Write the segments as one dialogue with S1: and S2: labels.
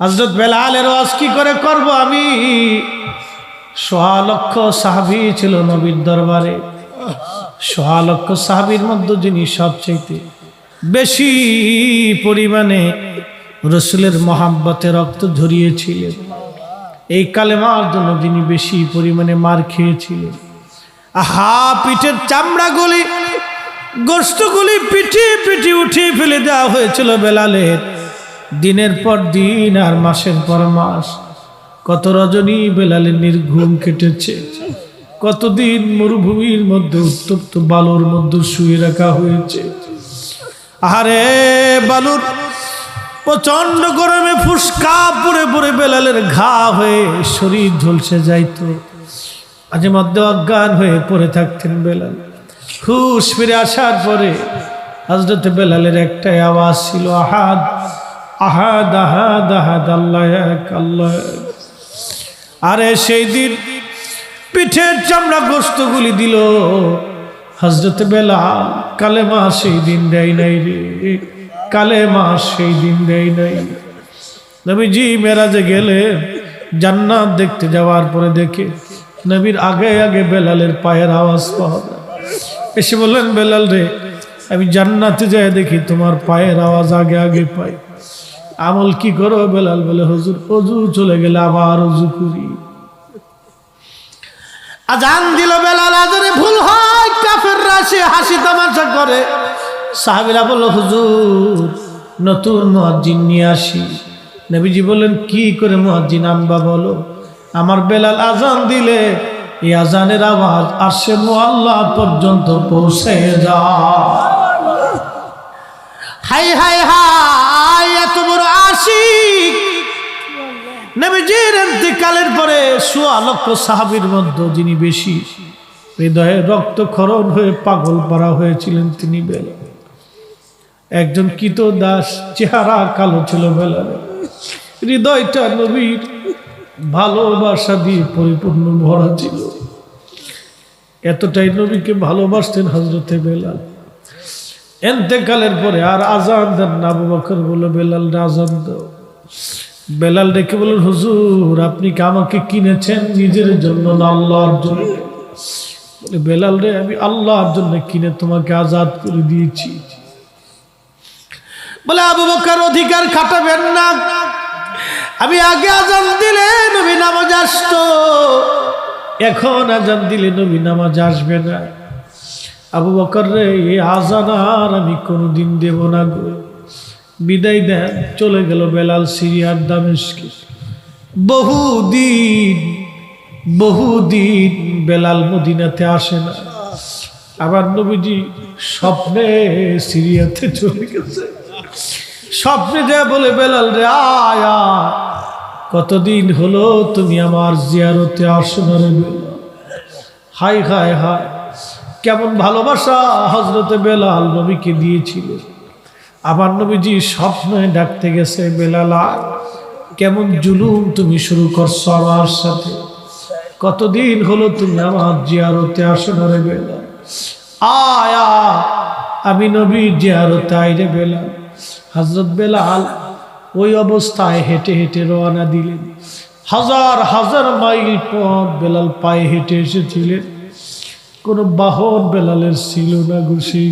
S1: হজরত বেলালের ওয়াজ কি করে করব আমি? সোয়া লক্ষ সাহাবি ছিল নবীর দরবারে। সোয়া লক্ষ সাহাবির মধ্যে যিনি সবচেয়ে বেশি পরিমাণে রসুলের মহাব্বতে রক্ত ঝরিয়েছিলেন, এই কালেমার জন্য যিনি বেশি পরিমাণে মার খেয়েছিলেন। আহা, পিঠের চামড়াগুলি গোস্তগুলি পিঠে পিঠে উঠিয়ে ফেলে দেওয়া হয়েছিল বেলালের। দিনের পর দিন আর মাসের পর মাস। কত রজনী বেলালের নির্ঘুম কেটেছে। কতদিন মরুভূমির মধ্যে উত্তপ্ত বালুর মধ্যে শুয়ে রাখা হয়েছে। আরে বালুর প্রচণ্ড গরমে ফুসকা পরে পরে বেলালের ঘা হয়ে শরীর ঝলসে যাইতো। মাঝে মধ্যে অজ্ঞান হয়ে পড়ে থাকতেন বেলাল। খুশ ফিরে আসার পরে হজরত বেলালের একটাই আওয়াজ ছিল, আহাদ। আহাদ আহাদ আহাদ আল্লাহ, এক আল্লাহ। আরে সেই দিন পিঠের চামড়া গোস্তগুলি দিল হজরত বেলাল, কালেমা সেই দিন দেয় নাই রে কালে কালেমা সেই দিন দেয় নাই নবীজি মেরাজে গেলে জান্নাত দেখতে যাওয়ার পরে দেখে নবীর আগে আগে বেলালের পায়ের আওয়াজ পাওয়া যায়। এসে বললেন, বেলাল রে, আমি জান্নাতে যাই দেখি তোমার পায়ের আওয়াজ আগে আগে পাই আমল কি করো বেলাল বলে, হুজুর, অজু চলে গেলে আবার অজু করি। আজান দিল বেলাল, আজানে ভুল হয় কাফের রাশি হাসি তামাশা করে। সাহাবিরা বলল, হুজুর, নতুন মুয়াজ্জিন নিয়ে আসি। নবীজি বললেন, কি করে মুয়াজ্জিন আনবা বলো? আমার বেলাল আজান দিলে, এই আজানের আওয়াজ আসে মোয়াল্লা পর্যন্ত পৌঁছে যা হাই হাই হাই নবীজির ইন্তিকালের পরে সোয়া লক্ষ সাহাবীর মধ্যে যিনি বেশি, হৃদয়ে রক্তক্ষরণ হয়ে পাগল পারা হয়েছিলেন তিনি বেলা। একজন কিত দাস, চেহারা কালো ছিল বেলালে হৃদয়টা নবীর ভালোবাসা দিয়ে পরিপূর্ণ ভরা ছিল। এতটাই নবীকে ভালোবাসতেন হজরতে বেলাল। এন্তেকালের পরে আর আজান দেন না বলে বেলাল আজান দাও। বেলাল ডেকে বলেন হুজুর, আপনি কি আমাকে কিনেছেন নিজের জন্য না আল্লাহর জন্য? বলে, বেলাল রে, আমি আল্লাহর জন্য কিনে তোমাকে আজাদ করে দিয়েছি। বলে, আবু বকর অধিকার খাটাবেন না। আমি আগে আজান দিলে নবী নামাজ আসতো। এখন আজান দিলে নবী নামাজ আসবে না। আবু বকর রে আজান আর আমি কোনোদিন দেব না গো। বিদায় দেন চলে গেল বেলাল সিরিয়ার দামেশকে বহুদিন বহুদিন বেলাল মদিনাতে আসে না। আবার নবীজি স্বপ্নে সিরিয়াতে চলে গেছে। স্বপ্নে যা বলে বেলাল রে, আয়া কতদিন হলো তুমি আমার জিয়ারতে আসো না রে হাই হাই হাই কেমন ভালোবাসা হজরতে বেলাল নবীকে দিয়েছিল আমার নবীজি স্বপ্নে ডাকতে গেছে, বেলালা, কেমন জুলুম তুমি শুরু করছ আমার সাথে? কতদিন হলো তুমি আমার জিয়ারতে আসো না রে বেলা? আয়া আমি নবী জিয়ারতে আইরে বেলাল হজরত বেলাল ওই অবস্থায় হেঁটে হেঁটে রওনা দিলেন। হাজার হাজার মাইল পথ বেলাল পায়ে হেঁটে এসেছিলেন। কোনো বাহন বেলালের ছিল না সেই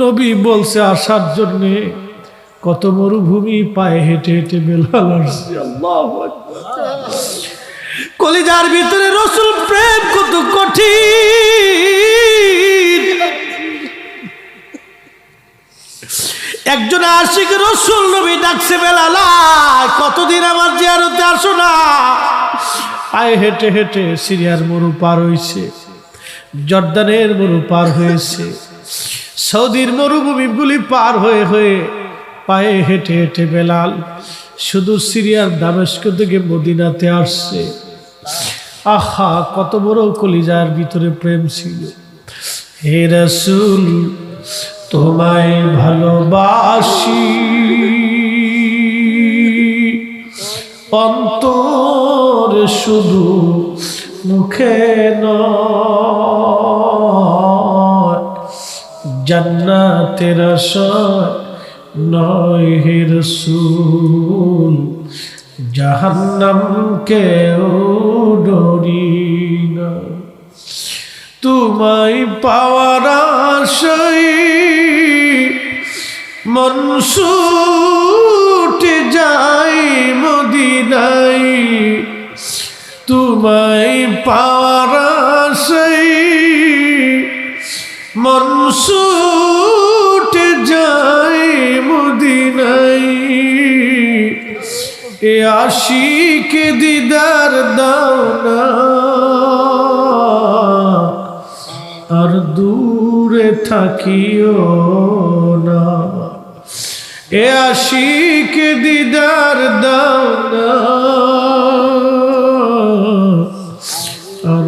S1: নবী বলছে আসার জন্যে কত মরুভূমি পায়ে হেঁটে হেঁটে বেলাল কলিজার ভিতরে রসুল প্রেম কত কঠিন। একজন আশিক রসুল নবী ডাকছে বেলালা কতদিন আমার জিয়ারতে আসো না। পায়ে হেঁটে হেঁটে সিরিয়ার মরু পার হয়েছে জর্দানের মরু পার হয়েছে। সৌদির মরুভূমিগুলি পার হয়ে হয়ে পায়ে হেঁটে হেঁটে বেলাল শুধু সিরিয়ার দামেস্ক থেকে মদিনাতে আসছে। আহা, কত বড় কলিজার ভিতরে প্রেম ছিল। হে রসুল, তোমায় ভালোবাসি। অন্তর শুধু মুখে নয়। জান্নাতের আশায় নয় হে রসুল ডরি না। তোমায় পাওয়ার আশাই মনসুটে যাই মদিনাই তোমায় পাওয়ার মনসুটে যাই মদিনাই এ আশিক দিদার দাও আর দূরে থাকিও না। এ আশিক দিদার দাও না। আর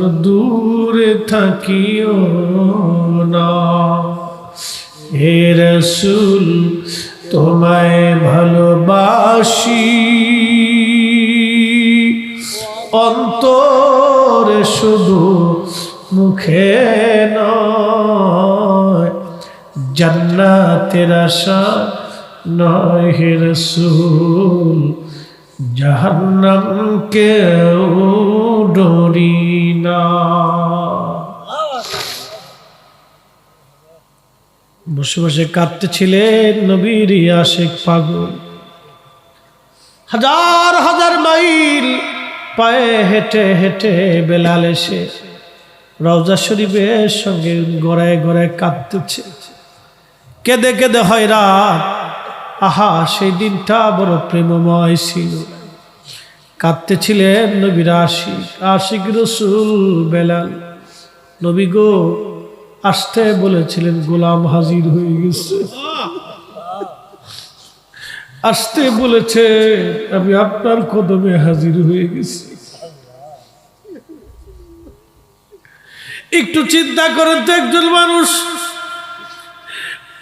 S1: দূরে থাকিও না। হে রসুল, তোমায় ভালোবাসি। অন্তরে শুধু মুখে নয়, জান্নাতের আশা নয় হে রসুল। জাহান্নাম কেউ ডরি না বসে বসে কাঁদতেছিলেন নবীর আশেক পাগল। হাজার হাজার মাইল পায়ে হেঁটে হেঁটে বেলাল এসে রওজা শরীফের সঙ্গে গড়ায় গড়ায় কাঁদতেছে। কেঁদে কেঁদে হয় রাত আহা, সেই দিনটা বড় প্রেমময় ছিল। কাঁদতেছিলেন নবীর আশিক আশিক রসুল বেলাল। নবী গো, আসতে বলেছিলেন, গোলাম হাজির হয়ে গেছে। আসতে বলেছে, আমি আপনার কদমে হাজির হয়ে গেছি। একটু চিন্তা করেন তো একজন মানুষ।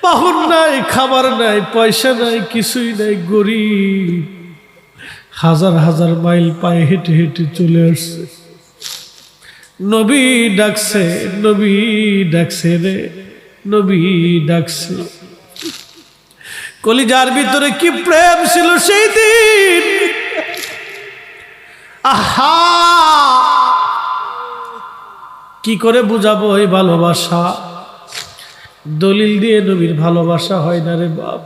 S1: বাহন নাই, খাবার নাই, পয়সা নাই, কিছুই নাই, গরিব। হাজার হাজার মাইল পায়ে হেঁটে হেঁটে চলে আসছে। নবী ডাকছে নবী ডাকছে রে, নবী ডাকছে। কলিজার ভিতরে কি প্রেম ছিল সেই দিন? আহা! কি করে বুঝাবো এই ভালোবাসা? দলিল দিয়ে নবীর ভালোবাসা হয় না রে বাপ।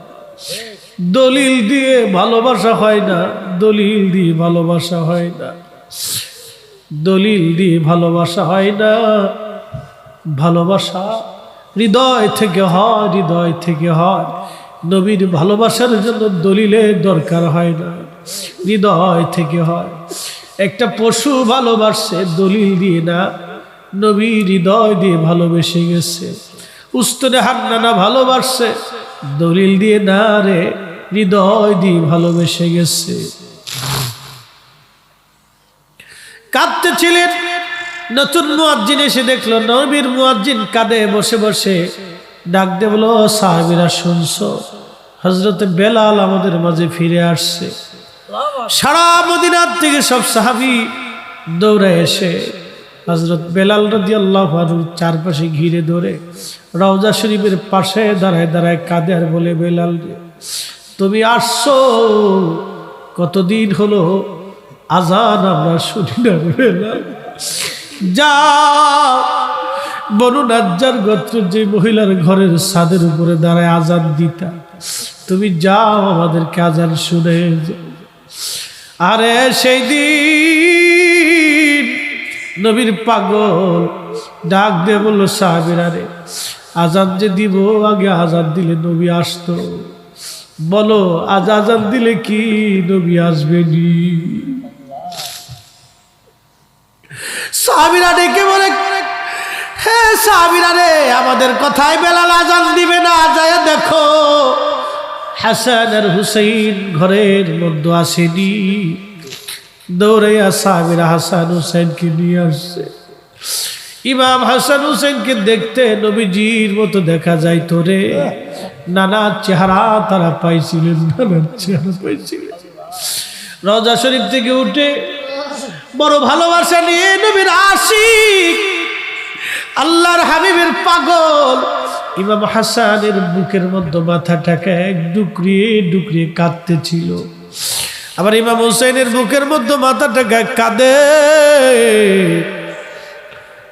S1: দলিল দিয়ে ভালোবাসা হয় না, দলিল দিয়ে ভালোবাসা হয় না। দলিল দিয়ে ভালোবাসা হয় না। ভালোবাসা হৃদয় থেকে হয়, হৃদয় থেকে হয়। নবীর ভালোবাসার জন্য দলিলের দরকার হয় না, হৃদয় থেকে হয়। একটা পশু ভালোবাসছে দলিল দিয়ে না। নবী হৃদয় দিয়ে ভালোবেসে গেছে। উস্তরে হান্নানা ভালোবাসছে। দলিল দিয়ে না রে, হৃদয় দিয়ে ভালোবেসে গেছে। কাঁদতেছিলেন। নতুন মুয়াজ্জিন এসে দেখল, নবীর মুয়াজ্জিন কাঁদে, বসে বসে। ডাক দে বলো সাহাবিরা, শুনছো? হজরত বেলাল আমাদের মাঝে ফিরে আসছে। সারা মদিনার থেকে সব সাহাবি দৌড়ে এসে হজরত বেলাল রাজি আল্লাহ চারপাশে ঘিরে ধরে রওজা শরীফের পাশে দাঁড়ায় দাঁড়ায় কাঁদে আর বলে, বেলাল তুমি আসছো? কতদিন হলো? আজান আমরা শুনি না বেলাল। যা, বনু নাজ্জার গোত্র যে মহিলার ঘরের ছাদের উপরে দাঁড়ায় আজান দিতা। তুমি যাও আমাদেরকে আজান শুনে। আরে সেই দিন নবীর পাগল। ডাক দিয়ে বলল, সাহাবিরা রে, আজান যে দিব, আগে আজাদ দিলে নবী আসতো। বলো, আজ আজান দিলে কি নবী আসবে নি? সাহাবিরা ডেকে বলে, হে সাহাবিরা রে, আমাদের কথায় বেলাল আজান দিবে না, যায় দেখো। হাসান আর হুসেইন ঘরের মধ্যে আসেনি। দৌড়ে সাহাবিরা হাসান হুসেনকে নিয়ে আসছে। ইমাম হাসান হুসেনকে দেখতে নবীজির মতো দেখা যায় তোরে নানা চেহারা তারা পাইছিলেন, নানা চেহারা পাইছিলেন। রজা শরীফ থেকে উঠে বড় ভালোবাসা নিয়ে নবীর আশিক, আল্লাহর হাবিবের পাগল। ইমাম হাসানের বুকের মধ্যে মাথাটাকে এক ডুকরিয়ে ডুকরিয়ে কাঁদতেছিল। আবার ইমাম হুসেনের বুকের মধ্যে মাথাটাকে কাঁদে।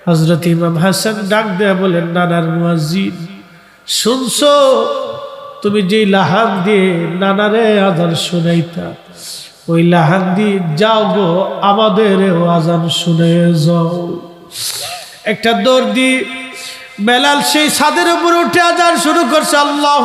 S1: হজরত ইমাম হাসান ডাক দেয়া বলেন, নানার মুয়াজিদ শুনছো? তুমি যে লাহান দিয়ে নানারে আজান শুনাইতা, ওই লাহান দিয়ে যাও গো, আমাদের আজান শুনে যাও। একটা দর্দি বেলাল সেই ছাদের উপর উঠে আজান শুরু করছে, আল্লাহ